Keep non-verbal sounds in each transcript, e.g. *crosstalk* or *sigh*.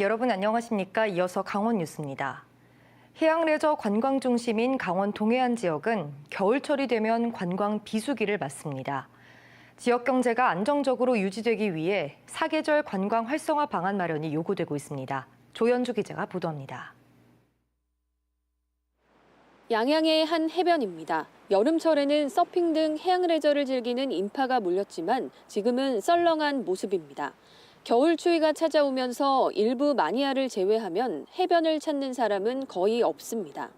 여러분 안녕하십니까? 이어서 강원 뉴스입니다. 해양 레저 관광 중심인 강원 동해안 지역은 겨울철이 되면 관광 비수기를 맞습니다. 지역 경제가 안정적으로 유지되기 위해 사계절 관광 활성화 방안 마련이 요구되고 있습니다. 조현주 기자가 보도합니다. 양양의 한 해변입니다. 여름철에는 서핑 등 해양 레저를 즐기는 인파가 몰렸지만 지금은 썰렁한 모습입니다. 겨울 추위가 찾아오면서 일부 마니아를 제외하면 해변을 찾는 사람은 거의 없습니다.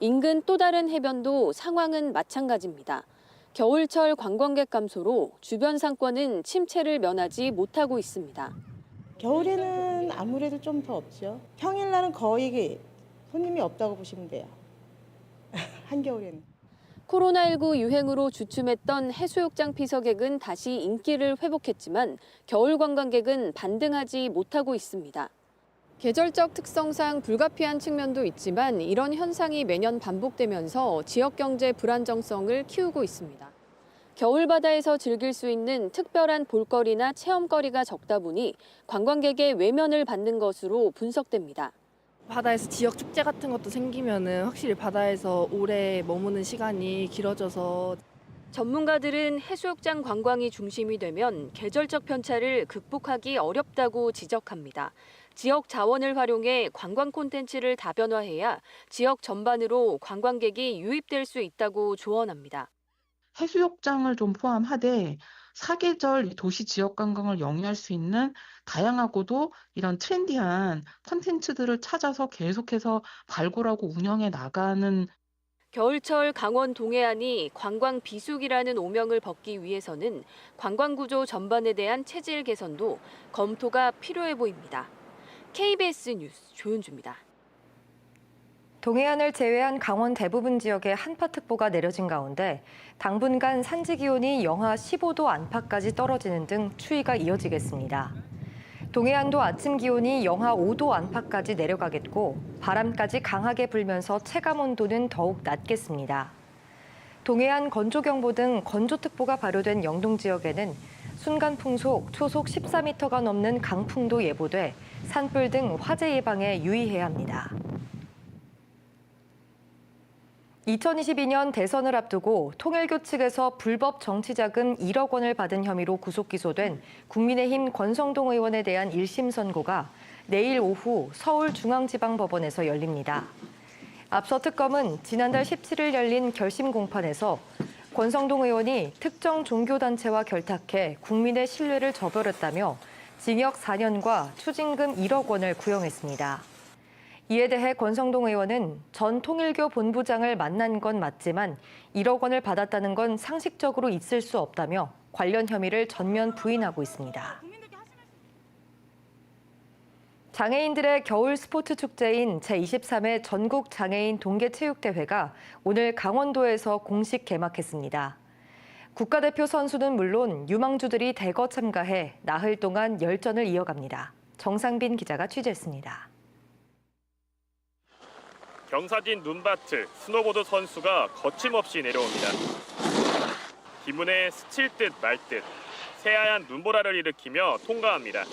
인근 또 다른 해변도 상황은 마찬가지입니다. 겨울철 관광객 감소로 주변 상권은 침체를 면하지 못하고 있습니다. 겨울에는 아무래도 좀 더 없죠. 평일날은 거의 손님이 없다고 보시면 돼요. *laughs* 한겨울에는. 코로나19 유행으로 주춤했던 해수욕장 피서객은 다시 인기를 회복했지만 겨울 관광객은 반등하지 못하고 있습니다. 계절적 특성상 불가피한 측면도 있지만 이런 현상이 매년 반복되면서 지역 경제 불안정성을 키우고 있습니다. 겨울 바다에서 즐길 수 있는 특별한 볼거리나 체험거리가 적다 보니 관광객의 외면을 받는 것으로 분석됩니다. 바다에서 지역 축제 같은 것도 생기면은 확실히 바다에서 오래 머무는 시간이 길어져서 전문가들은 해수욕장 관광이 중심이 되면 계절적 편차를 극복하기 어렵다고 지적합니다. 지역 자원을 활용해 관광 콘텐츠를 다변화해야 지역 전반으로 관광객이 유입될 수 있다고 조언합니다. 해수욕장을 좀 포함하되 사계절 이 도시 지역 관광을 영위할 수 있는 다양하고도 이런 트렌디한 콘텐츠들을 찾아서 계속해서 발굴하고 운영해 나가는 겨울철 강원 동해안이 관광 비수기라는 오명을 벗기 위해서는 관광 구조 전반에 대한 체질 개선도 검토가 필요해 보입니다. KBS 뉴스 조윤주입니다. 동해안을 제외한 강원 대부분 지역에 한파특보가 내려진 가운데 당분간 산지 기온이 영하 15도 안팎까지 떨어지는 등 추위가 이어지겠습니다. 동해안도 아침 기온이 영하 5도 안팎까지 내려가겠고 바람까지 강하게 불면서 체감 온도는 더욱 낮겠습니다. 동해안 건조경보 등 건조특보가 발효된 영동 지역에는 순간 풍속 초속 14m가 넘는 강풍도 예보돼 산불 등 화재 예방에 유의해야 합니다. 2022년 대선을 앞두고 통일교 측에서 불법 정치자금 1억 원을 받은 혐의로 구속 기소된 국민의힘 권성동 의원에 대한 1심 선고가 내일 오후 서울중앙지방법원에서 열립니다. 앞서 특검은 지난달 17일 열린 결심 공판에서 권성동 의원이 특정 종교단체와 결탁해 국민의 신뢰를 저버렸다며 징역 4년과 추징금 1억 원을 구형했습니다. 이에 대해 권성동 의원은 전 통일교 본부장을 만난 건 맞지만 1억 원을 받았다는 건 상식적으로 있을 수 없다며 관련 혐의를 전면 부인하고 있습니다. 장애인들의 겨울 스포츠 축제인 제23회 전국 장애인 동계체육대회가 오늘 강원도에서 공식 개막했습니다. 국가대표 선수는 물론 유망주들이 대거 참가해 나흘 동안 열전을 이어갑니다. 정상빈 기자가 취재했습니다. 경사진 눈밭을 스노보드 선수가 거침없이 내려옵니다. 기문에 스칠 듯 말 듯 새하얀 눈보라를 일으키며 통과합니다.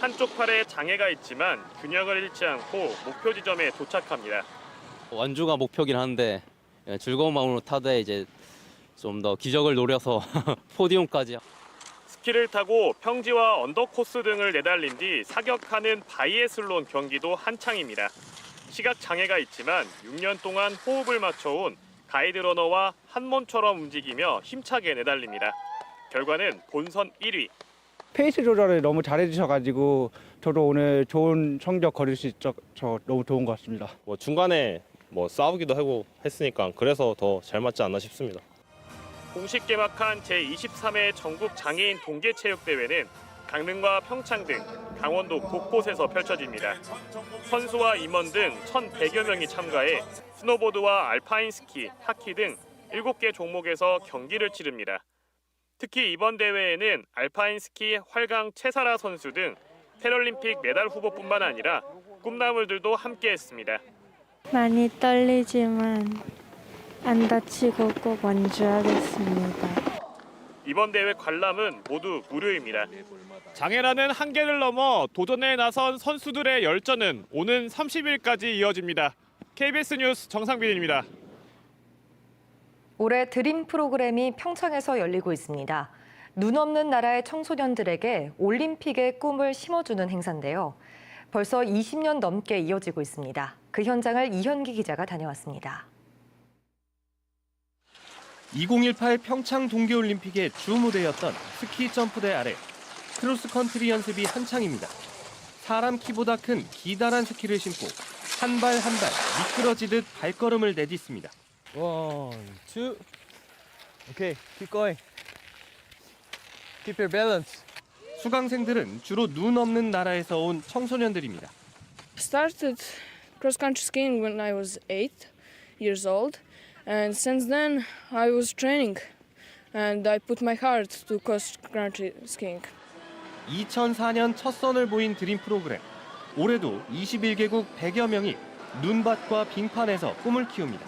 한쪽 팔에 장애가 있지만 균형을 잃지 않고 목표 지점에 도착합니다. 완주가 목표긴 한데 예, 즐거운 마음으로 타되 이제 좀 더 기적을 노려서 *laughs* 포디움까지 스키를 타고 평지와 언더 코스 등을 내달린 뒤 사격하는 바이애슬론 경기도 한창입니다. 시각 장애가 있지만 6년 동안 호흡을 맞춰온 가이드 러너와 한 몸처럼 움직이며 힘차게 내달립니다. 결과는 본선 1위. 페이스 조절을 너무 잘해주셔가지고 저도 오늘 좋은 성적 거둘 수 있어서 너무 좋은 것 같습니다. 뭐 중간에 뭐 싸우기도 하고 했으니까 그래서 더 잘 맞지 않나 싶습니다. 공식 개막한 제23회 전국 장애인 동계 체육 대회는 강릉과 평창 등 강원도 곳곳에서 펼쳐집니다. 선수와 임원 등 1,100여 명이 참가해 스노보드와 알파인 스키, 하키 등 7개 종목에서 경기를 치릅니다. 특히 이번 대회에는 알파인 스키 활강 최사라 선수 등 패럴림픽 메달 후보뿐만 아니라 꿈나물들도 함께했습니다. 많이 떨리지만 안 다치고 꼭 완주하겠습니다. 이번 대회 관람은 모두 무료입니다. 장애라는 한계를 넘어 도전에 나선 선수들의 열전은 오는 30일까지 이어집니다. KBS 뉴스 정상빈입니다. 올해 드림 프로그램이 평창에서 열리고 있습니다. 눈 없는 나라의 청소년들에게 올림픽의 꿈을 심어주는 행사인데요. 벌써 20년 넘게 이어지고 있습니다. 그 현장을 이현기 기자가 다녀왔습니다. 2018 평창 동계올림픽의 주 무대였던 스키 점프대 아래 크로스컨트리 연습이 한창입니다. 사람 키보다 큰 기다란 스키를 신고 한 발 한 발 미끄러지듯 발걸음을 내딛습니다. One, two. Okay, keep going. Keep your balance. 수강생들은 주로 눈 없는 나라에서 온 청소년들입니다. started cross country skiing when I was eight years old, and since then I was training, and I put my heart to cross country skiing. 2004년 첫 선을 보인 드림 프로그램. 올해도 21개국 100여 명이 눈밭과 빙판에서 꿈을 키웁니다.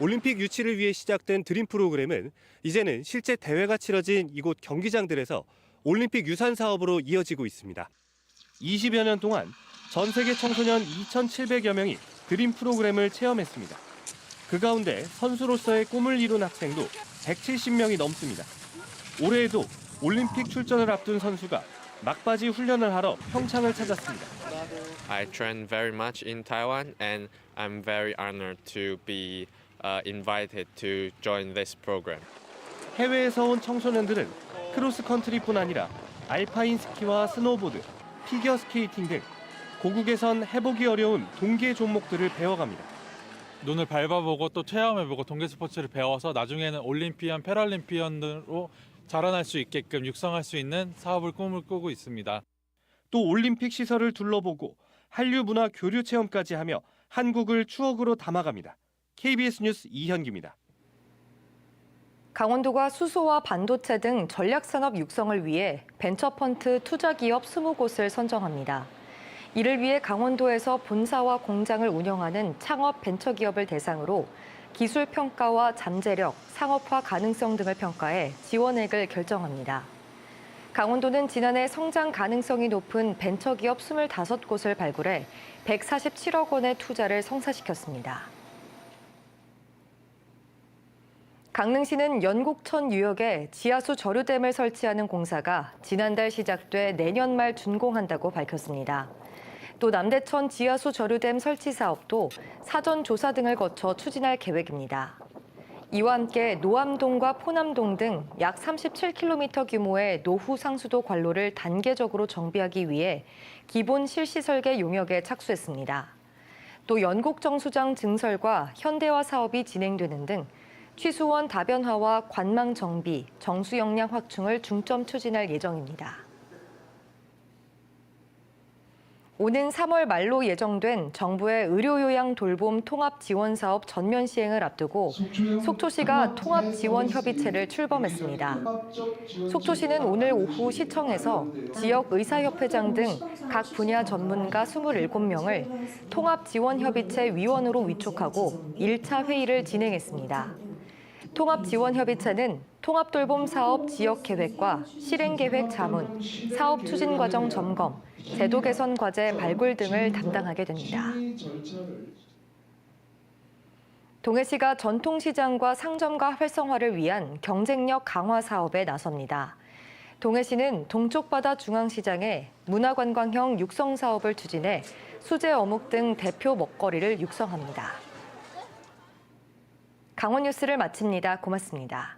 올림픽 유치를 위해 시작된 드림 프로그램은 이제는 실제 대회가 치러진 이곳 경기장들에서 올림픽 유산 사업으로 이어지고 있습니다. 20여 년 동안 전 세계 청소년 2,700여 명이 드림 프로그램을 체험했습니다. 그 가운데 선수로서의 꿈을 이룬 학생도 170명이 넘습니다. 올해에도 올림픽 출전을 앞둔 선수가 막바지 훈련을 하러 평창을 찾았습니다. I train very much in Taiwan and I'm very honored to be uh, invited to join this program. 해외에서 온 청소년들은 크로스컨트리뿐 아니라 알파인 스키와 스노보드, 피겨 스케이팅 등 고국에선 해보기 어려운 동계 종목들을 배워갑니다. 눈을 밟아보고 또 체험해보고 동계 스포츠를 배워서 나중에는 올림피언, 패럴림피언으로 자라날 수 있게끔 육성할 수 있는 사업을 꿈을 꾸고 있습니다. 또 올림픽 시설을 둘러보고 한류 문화 교류 체험까지 하며 한국을 추억으로 담아갑니다. KBS 뉴스 이현기입니다. 강원도가 수소와 반도체 등 전략산업 육성을 위해 벤처펀드 투자기업 20곳을 선정합니다. 이를 위해 강원도에서 본사와 공장을 운영하는 창업 벤처기업을 대상으로 기술 평가와 잠재력, 상업화 가능성 등을 평가해 지원액을 결정합니다. 강원도는 지난해 성장 가능성이 높은 벤처기업 25곳을 발굴해 147억 원의 투자를 성사시켰습니다. 강릉시는 연곡천 유역에 지하수 저류댐을 설치하는 공사가 지난달 시작돼 내년 말 준공한다고 밝혔습니다. 또 남대천 지하수 저류댐 설치 사업도 사전 조사 등을 거쳐 추진할 계획입니다. 이와 함께 노암동과 포남동 등 약 37km 규모의 노후 상수도 관로를 단계적으로 정비하기 위해 기본 실시 설계 용역에 착수했습니다. 또 연곡 정수장 증설과 현대화 사업이 진행되는 등 취수원 다변화와 관망 정비, 정수 역량 확충을 중점 추진할 예정입니다. 오는 3월 말로 예정된 정부의 의료요양 돌봄 통합 지원 사업 전면 시행을 앞두고 속초시가 통합 지원 협의체를 출범했습니다. 속초시는 오늘 오후 시청에서 지역 의사협회장 등 각 분야 전문가 27명을 통합 지원 협의체 위원으로 위촉하고 1차 회의를 진행했습니다. 통합지원협의체는 통합돌봄 사업 지역 계획과 실행 계획 자문, 사업 추진 과정 점검, 제도 개선 과제 발굴 등을 담당하게 됩니다. 동해시가 전통시장과 상점가 활성화를 위한 경쟁력 강화 사업에 나섭니다. 동해시는 동쪽바다 중앙시장에 문화관광형 육성 사업을 추진해 수제 어묵 등 대표 먹거리를 육성합니다. 강원 뉴스를 마칩니다. 고맙습니다.